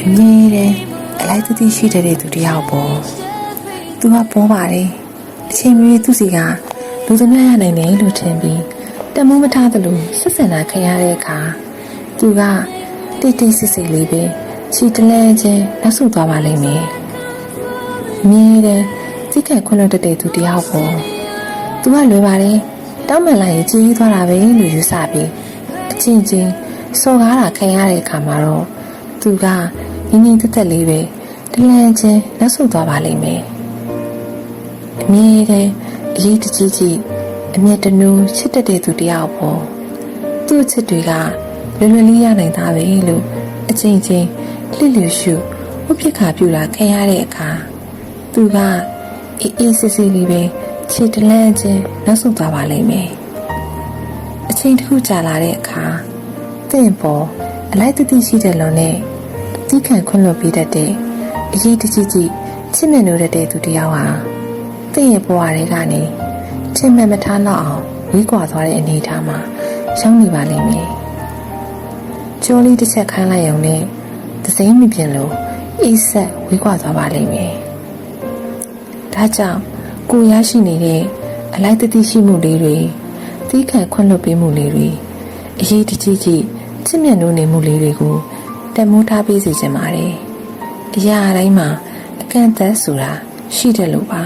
အမြဲတမ်းအလိုက်တတိရှိတဲ့သူတယောက်ပေါ့သူကပေါ်ပါတယ်အချိန်မီသူစီကလူသမျှရနိုင်တယ်လို့ထင်ပြီးတမိုးမထားသလိုဆက်ဆံတာခံရတဲ့အခါသူကတိတ်တိတ်ဆိတ်ဆိတ်လေးပဲခြေတလဲချင်းနောက်ဆုတ်သွားပါလိမ့်မယ်အမြဲတမ်းစိတ်ကခွင့်လွှတ်တတ်တဲ့သူတယောက်ပေါ့သူကလွယ်ပါတယ်တောင်းမှန်လိုက်ရင်ကြည်ကြီးသွားတာပဲလို့ယူဆပြီးအချင်းချင်းစော်ကားတာခံရတဲ့အခါမှာတော့ သူကငင်းငင်းတက်တက်လေးပဲတလန့်ချင်းနောက်ဆုတ်သွားပါလိမ့်မယ်အမြဲတမ်းအရေးတကြီးကြီးအမျက်တနူးချစ်တတ်တဲ့သူတယောက်ပေါ့သူ့ချစ်တွေကလွယ်လွယ်လေးရနိုင်သားပဲလို့အချင်းချင်းလှစ်လျူရှုဥပိ္ပခါပြူတာခံရတဲ့အခါသူကအေးအေးဆေးဆေးလေးပဲခြေတလန့်ချင်းနောက်ဆုတ်သွားပါလိမ့်မယ်အချိန်တစ်ခုကြာလာတဲ့အခါတင့်ပေါ်အလိုက်တတိရှိတဲ့လွန်နဲ့ တိခံခွင့်လွှတ်ပေးတတ်တဲ့အရေးတကြီးကြီးချစ်မြတ်နိုးတတ်တဲ့သူတယောက်ဟာတင့်ရဲ့ဘဝတွေကနေချစ်မြတ်မထားတော့အောင်ဝေးကွာသွားတဲ့အနေအထားမှာရောက်နေပါလိမ့်မယ်ကျော်လေးတစ်ချက်ခိုင်းလိုက်ရုံနဲ့သစိမ်းမပြင်းလို့အိတ်ဆက်ဝေးကွာသွားပါလိမ့်မယ်ဒါကြောင့်ကိုရရှိနေတဲ့အလိုက်တတိရှိမှုလေးတွေသီးခံခွင့်လွှတ်ပေးမှုလေးတွေအရေးတကြီးကြီးချစ်မြတ်နိုးနေမှုလေးတွေကို တမိုးထားပေးစေချင်ပါတယ်အရာတိုင်းမှာအကန့်အသတ်ဆိုတာရှိတယ်လို့ပါ